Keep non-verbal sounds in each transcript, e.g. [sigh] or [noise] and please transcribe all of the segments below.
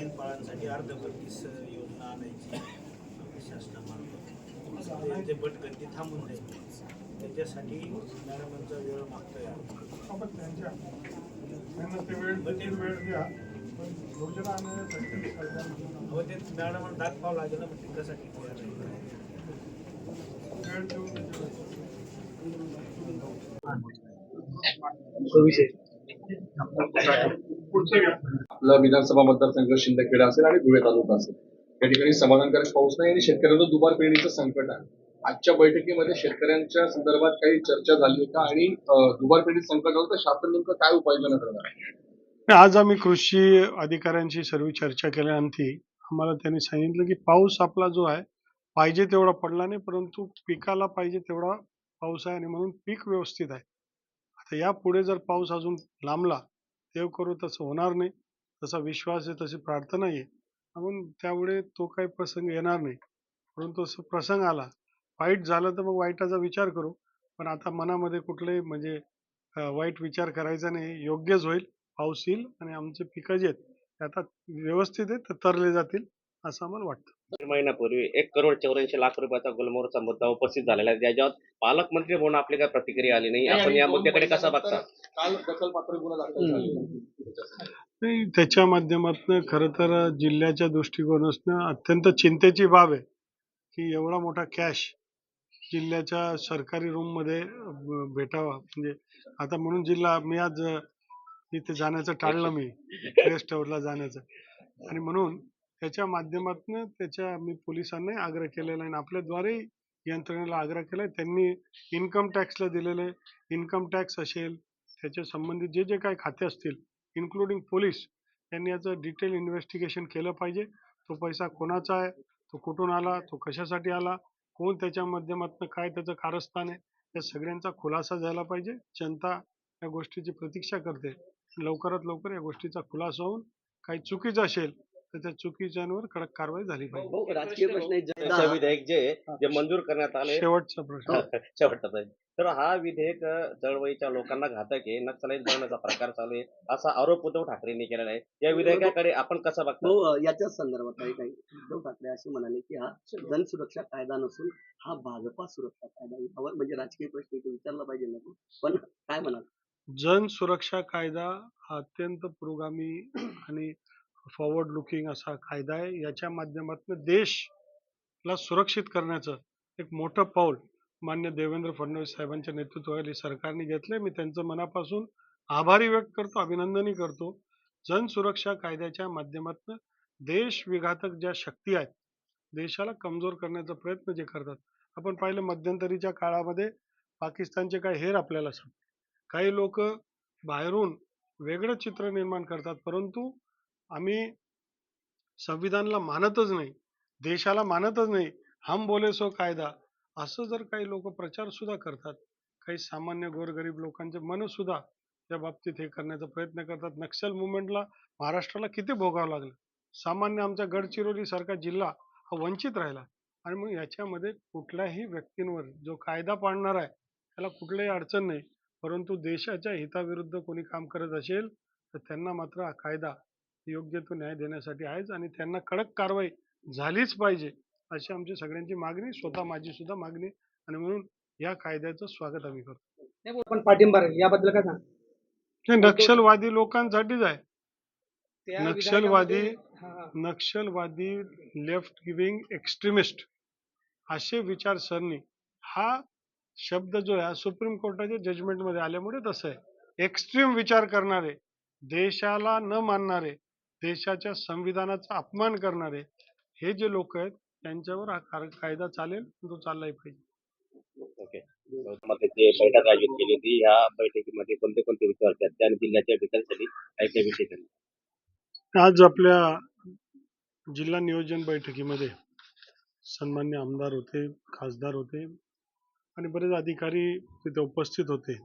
मेंढपाळांसाठी अर्ध बत्तीस योजना आणायची. शासनामार्फत. ते- ते बटकटी थांबून जाईल. त्याच्यासाठी मॅडमांचा वेळ मागतोय आपण. त्यांच्या त्यांना ते वेळ ते वेळ द्या पण योजना आणण्यासाठी सरकारने अहो ते मॅडमांना दाखवावं लागेल ना मग ते कसा किती वेळ देऊन पुढचे घ्या आपला विधानसभा मतदारसंघ शिंदखेडा असेल आणि धुळे तालुका असेल. या ठिकाणी समाधानकारक पाऊस नाही आणि शेतकऱ्यांना दुबार पेरणीचं संकट आहे. आजच्या बैठकीमध्ये शेतकऱ्यांच्या संदर्भात काही चर्चा झाली का आणि दुबार पेरणीचं संकट आलं तर शासन नेमकं काय उपाययोजना करणार आहे? आज आम्ही कृषी अधिकाऱ्यांशी सर्व चर्चा केल्यानंतर आम्हाला त्यांनी सांगितलं की पाऊस आपला जो आहे पाहिजे तेवढा पडला नाही परंतु पिकाला पाहिजे तेवढा पाऊस आहे आणि म्हणून पीक व्यवस्थित आहे. आता यापुढे जर पाऊस अजून लांबला देव करू तसं होणार नाही. तसा विश्वास आहे तशी प्रार्थना आहे. म्हणून त्यामुळे तो काही प्रसंग येणार नाही. परंतु असं प्रसंग आला वाईट झालं तर मग वाईटाचा विचार करू. पण आता मनामध्ये कुठलेही म्हणजे वाईट विचार करायचा नाही. योग्यच होईल पाऊस येईल आणि आमचे पिकं जे आहेत ते आता व्यवस्थित आहेत ते तरले जातील असं आम्हाला वाटतं. दोन महिन्यापूर्वी एक करोड चौऱ्याऐंशी लाख रुपयाचा गुलमोहरचा मुद्दा उपस्थित झालेला आहे. ज्याच्यावर पालकमंत्री म्हणून आपली काही प्रतिक्रिया आली नाही. आपण या मुद्द्याकडे कसा बघता? काल दखलपात्र गुन्हा दाखल झाले. नाही त्याच्या माध्यमातून खरं तर जिल्ह्याच्या दृष्टिकोनातनं अत्यंत चिंतेची बाब आहे की एवढा मोठा कॅश जिल्ह्याच्या सरकारी रूममध्ये अं, भेटावा. म्हणजे आता म्हणून जिल्हा मी आज इथे जाण्याचं टाळलं मी. रेस्ट हाऊसला जाण्याचं. आणि म्हणून त्याच्या माध्यमातून त्याच्या मी पोलिसांनाही आग्रह केलेला आहे आणि आपल्याद्वारे यंत्रणेला आग्रह केला आहे त्यांनी इन्कम टॅक्सला दिलेलं आहे. इन्कम टॅक्स असेल त्याच्या संबंधित जे जे काही खाते असतील इन्क्लुडिंग पोलीस यांनी याचं डिटेल इन्व्हेस्टिगेशन केलं पाहिजे. तो पैसा कोणाचा आहे? तो कुठून आला? तो कशासाठी आला? कोण त्याच्या माध्यमातून काय त्याचं कारस्थान आहे? या सगळ्यांचा खुलासा झाला पाहिजे. जनता या गोष्टीची प्रतीक्षा करते. लवकरात लवकर या गोष्टीचा खुलासा होऊन काही चुकीचं असेल तर त्या चुकीच्यांवर कडक कारवाई झाली पाहिजे. राजकीय प्रश्न विधेयक जे जे मंजूर करण्यात आले. शेवटचा प्रश्न. [laughs] शेवटचा. तर हा विधेयक चळवळीच्या लोकांना घातक आहे. नक्षलाईत बनवण्याचा प्रकार चालू आहे. असा आरोप उद्धव ठाकरेंनी केलेला आहे. या विधेयकाकडे आपण कसा बघता? अ, याच्याच संदर्भात काही काही. उद्धव ठाकरे असे म्हणाले की हा जनसुरक्षा कायदा नसून हा भाजपा सुरक्षा कायदा. यावर म्हणजे राजकीय प्रश्न इथे विचारला पाहिजे ना तो. पण काय म्हणाल? जन सुरक्षा कायदा हा अत्यंत पुरोगामी आणि फॉरवर्ड लुकिंग असा कायदा आहे. याच्या माध्यमातून देशला सुरक्षित करण्याचं एक मोठं पाऊल मान्य देवेंद्र फडणवीस साहेबांच्या नेतृत्वाखाली सरकारने घेतले मी त्यांचं मनापासून आभारी व्यक्त करतो अभिनंदनही करतो. जन सुरक्षा कायद्याच्या माध्यमातून देश विघातक ज्या शक्ती आहेत देशाला कमजोर करण्याचा प्रयत्न जे करतात आपण पाहिलं मध्यंतरीच्या काळामध्ये पाकिस्तानचे काय हेर आपल्याला सांगतात. काही लोक बाहेरून वेगळं चित्र निर्माण करतात परंतु आम्ही संविधानाला मानतच नाही देशाला मानतच नाही. हम बोले सो कायदा असं जर काही लोक प्रचार सुद्धा करतात काही सामान्य गोरगरीब लोकांचे मन सुद्धा त्या बाबतीत हे करण्याचा प्रयत्न करतात. नक्षल मुवमेंटला महाराष्ट्राला किती भोगावं लागलं? सामान्य आमचा गडचिरोली सारखा जिल्हा हा वंचित राहिला. आणि मग याच्यामध्ये कुठल्याही व्यक्तींवर जो कायदा पाळणार आहे त्याला कुठलीही अडचण नाही. परंतु देशाच्या हिताविरुद्ध कोणी काम करत असेल तर त्यांना मात्र हा कायदा योग्य तो न्याय देण्यासाठी आहेच आणि त्यांना कडक कारवाई झालीच पाहिजे. अशी आमची सगळ्यांची मागणी स्वतः माझी सुद्धा मागणी आणि म्हणून या कायद्याचं स्वागत आम्ही करतो. पण पाठिंबा याबद्दल काय सांग? नक्षलवादी लोकांसाठीच आहे. नक्षलवादी. नक्षलवादी लेफ्ट गिविंग एक्स्ट्रीमिस्ट असे विचारसरणी हा शब्द जो आहे सुप्रीम कोर्टाच्या जजमेंटमध्ये आल्यामुळे तसं आहे. एक्स्ट्रीम विचार करणारे देशाला न मानणारे देशाच्या संविधानाचा अपमान करणारे हे जे लोक आहेत त्यांच्यावर हा कार- कायदा चालेल तो चाललाही पाहिजे. ओके. मध्ये जे बैठक आयोजित केली होती. या बैठकीमध्ये कोणते कोणते चर्चा आणि जिल्ह्याच्या विकासासाठी काही काही विषय आज आपल्या जिल्हा नियोजन बैठकीमध्ये सन्मान्य आमदार होते खासदार होते आणि बरेच अधिकारी तिथे उपस्थित होते.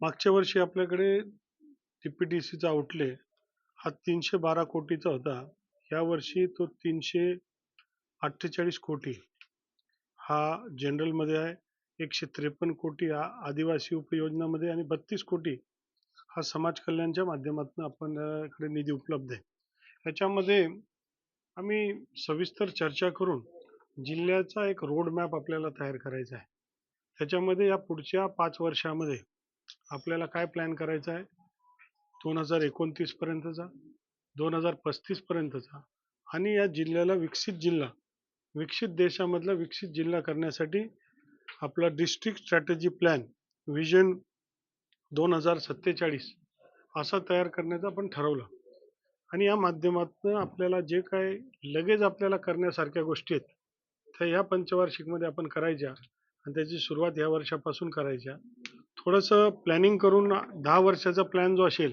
मागच्या वर्षी आपल्याकडे टी पी सीचा आउटले हा तीनशे बारा कोटीचा होता. यावर्षी तो तीनशे अठ्ठेचाळीस कोटी हा जनरलमध्ये आहे. एकशे त्रेपन्न कोटी हा आदिवासी उपयोजनामध्ये आणि बत्तीस कोटी हा समाज कल्याणच्या माध्यमातून आपण निधी उपलब्ध आहे. याच्यामध्ये आम्ही सविस्तर चर्चा करून जिल्ह्याचा एक रोड मॅप आपल्याला तयार करायचा आहे. त्याच्यामध्ये या पुढच्या पाच वर्षामध्ये आपल्याला काय प्लॅन करायचा आहे? दोन हजार एकोणतीसपर्यंतचा दोन हजार पस्तीसपर्यंतचा आणि या जिल्ह्याला विकसित जिल्हा विकसित देशामधला विकसित जिल्हा करण्यासाठी आपला डिस्ट्रिक्ट स्ट्रॅटेजी प्लॅन विजन दोन हजार सत्तेचाळीस असा तयार करण्याचं आपण ठरवलं. आणि या माध्यमातून आपल्याला जे काय लगेच आपल्याला करण्यासारख्या गोष्टी आहेत त्या ह्या पंचवार्षिकमध्ये आपण करायच्या आणि त्याची सुरुवात या वर्षापासून करायच्या. थोडंसं प्लॅनिंग करून दहा वर्षाचा प्लॅन जो असेल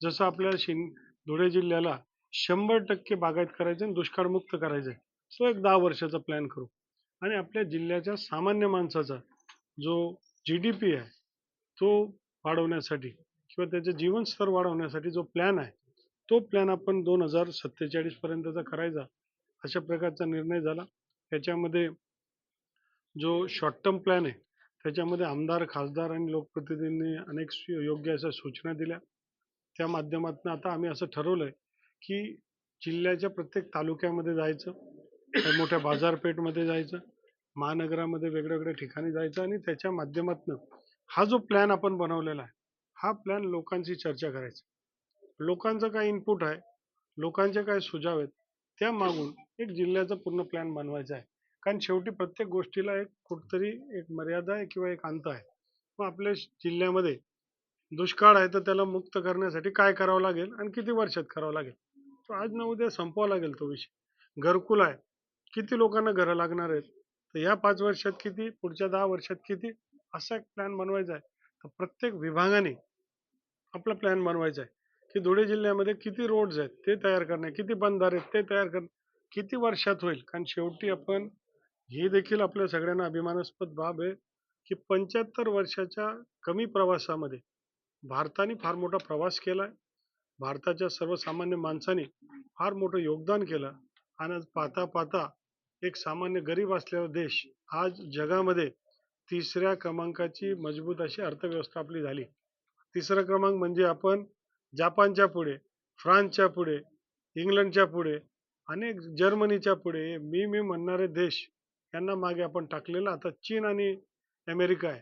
जसं आपल्या शिन धुळे जिल्ह्याला शंभर टक्के बागायत करायचं आणि दुष्काळमुक्त करायचं आहे सो एक दहा वर्षाचा प्लॅन करू. आणि आपल्या जिल्ह्याच्या सामान्य माणसाचा जो जी डी पी आहे तो वाढवण्यासाठी किंवा त्याचे जीवनस्तर वाढवण्यासाठी जो प्लॅन आहे तो प्लॅन आपण दोन हजार सत्तेचाळीसपर्यंतचा करायचा अशा प्रकारचा निर्णय झाला. त्याच्यामध्ये जो शॉर्ट टर्म प्लॅन आहे त्याच्यामध्ये आमदार खासदार आणि लोकप्रतिनिधींनी अनेक सु- योग्य अशा सूचना दिल्या. त्या माध्यमातून आता आम्ही असं ठरवलं आहे की जिल्ह्याच्या प्रत्येक तालुक्यामध्ये जायचं. काही मोठ्या बाजारपेठमध्ये जायचं महानगरामध्ये वेगवेगळ्या ठिकाणी जायचं आणि त्याच्या माध्यमातून हा जो प्लॅन आपण बनवलेला आहे हा प्लॅन लोकांशी चर्चा करायचा. लोकांचं काय इनपुट आहे लोकांचे काय सुझाव आहेत त्या मागून एक जिल्ह्याचा पूर्ण प्लॅन बनवायचा आहे. कारण शेवटी प्रत्येक गोष्टीला एक कुठतरी एक मर्यादा आहे किंवा एक अंत आहे. मग आपल्या जिल्ह्यामध्ये दुष्काळ आहे तर त्याला मुक्त करण्यासाठी काय करावं लागेल आणि किती वर्षात करावं लागेल? तो आज ना उद्या संपवावा लागेल तो विषय. घरकुल आहे किती लोकांना घरं लागणार आहेत? तर या पाच वर्षात किती? पुढच्या दहा वर्षात किती? असा एक प्लॅन बनवायचा आहे. तर प्रत्येक विभागाने आपला प्लॅन बनवायचा आहे. की धुळे जिल्ह्यामध्ये किती रोड्स आहेत ते तयार करणे किती बंधारे आहेत ते तयार करणे किती वर्षात होईल? कारण शेवटी आपण ही देखील आपल्या सगळ्यांना अभिमानास्पद बाब आहे की पंच्याहत्तर वर्षाच्या कमी प्रवासामध्ये भारताने फार मोठा प्रवास केला आहे भारताच्या सर्वसामान्य माणसाने फार मोठं योगदान केलं. आणि आज पाहता पाहता एक सामान्य गरीब असलेला देश आज जगामध्ये तिसऱ्या क्रमांकाची मजबूत अशी अर्थव्यवस्था आपली झाली. तिसरा क्रमांक म्हणजे आपण जपानच्या पुढे फ्रान्सच्या पुढे इंग्लंडच्या पुढे अनेक जर्मनीच्या पुढे मी मी म्हणणारे देश यांना मागे आपण टाकलेलं. आता चीन आणि अमेरिका आहे.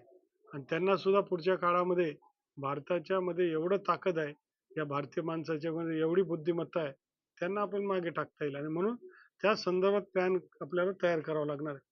आणि त्यांना सुद्धा पुढच्या काळामध्ये भारताच्या मध्ये एवढं ताकद आहे या भारतीय माणसाच्या मध्ये एवढी बुद्धिमत्ता आहे त्यांना आपण मागे टाकता येईल. आणि म्हणून त्या संदर्भात प्लॅन आपल्याला तयार करावा लागणार आहे.